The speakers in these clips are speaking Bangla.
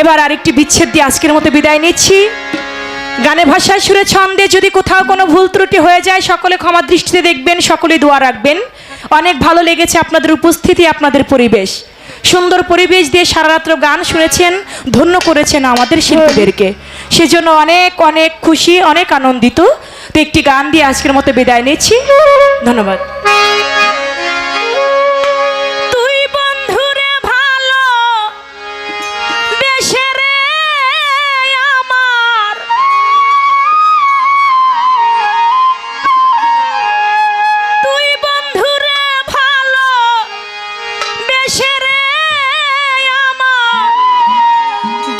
এবার আরেকটি বিচ্ছেদ দিয়ে আজকের মতো বিদায় নিচ্ছি। গানে ভাষায় সুরে ছন্দে যদি কোথাও কোনো ভুল ত্রুটি হয়ে যায়, সকলে ক্ষমা দৃষ্টিতে দেখবেন সকলে দোয়া রাখবেন। অনেক ভালো লেগেছে আপনাদের উপস্থিতি, আপনাদের পরিবেশ। সুন্দর পরিবেশ দিয়ে সারা রাত্র গান শুনেছেন, ধন্য করেছেন আমাদের শিল্পীদেরকে। সেজন্য অনেক অনেক খুশি, অনেক আনন্দিত। তো একটি গান দিয়ে আজকের মতো বিদায় নিচ্ছি। ধন্যবাদ।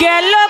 get look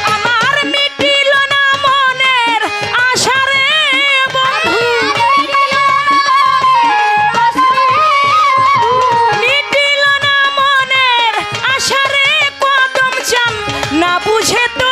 বুঝে তো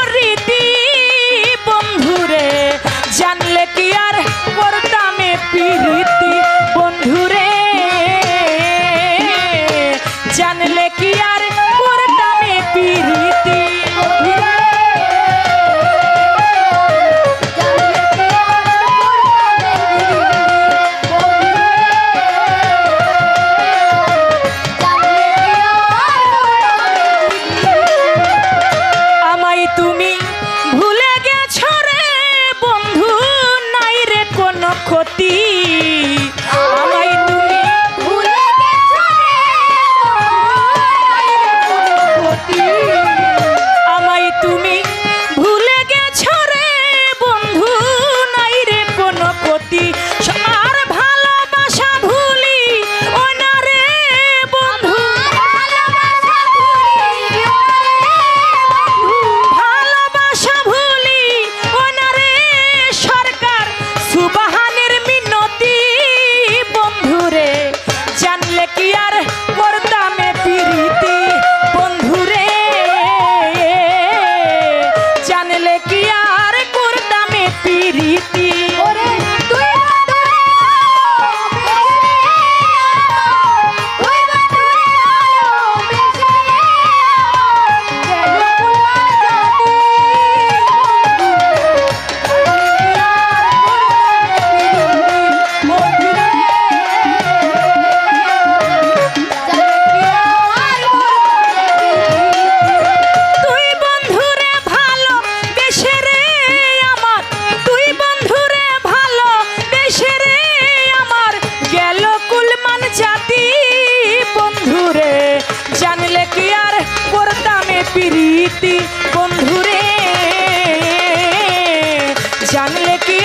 প্রীতি বন্ধুরে জানলে কি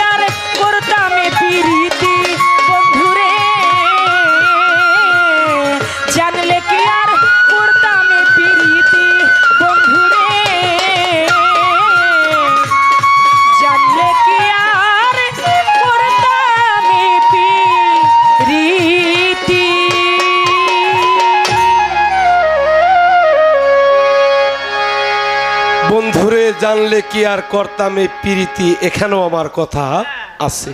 বন্ধুরে, জানলে কি আর করতাম এই প্রীতি? এখানেও আমার কথা আছে।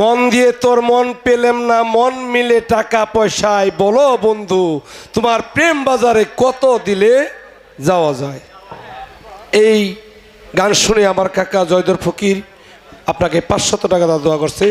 মন দিয়ে তোর মন পেলেম না, মন মিলে টাকা পয়সায়। বলো বন্ধু, তোমার প্রেম বাজারে কত দিলে যাওয়া যায়? এই গান শুনে আমার কাকা জয়দর ফকির আপনাকে পাঁচশত টাকা দোয়া করছে।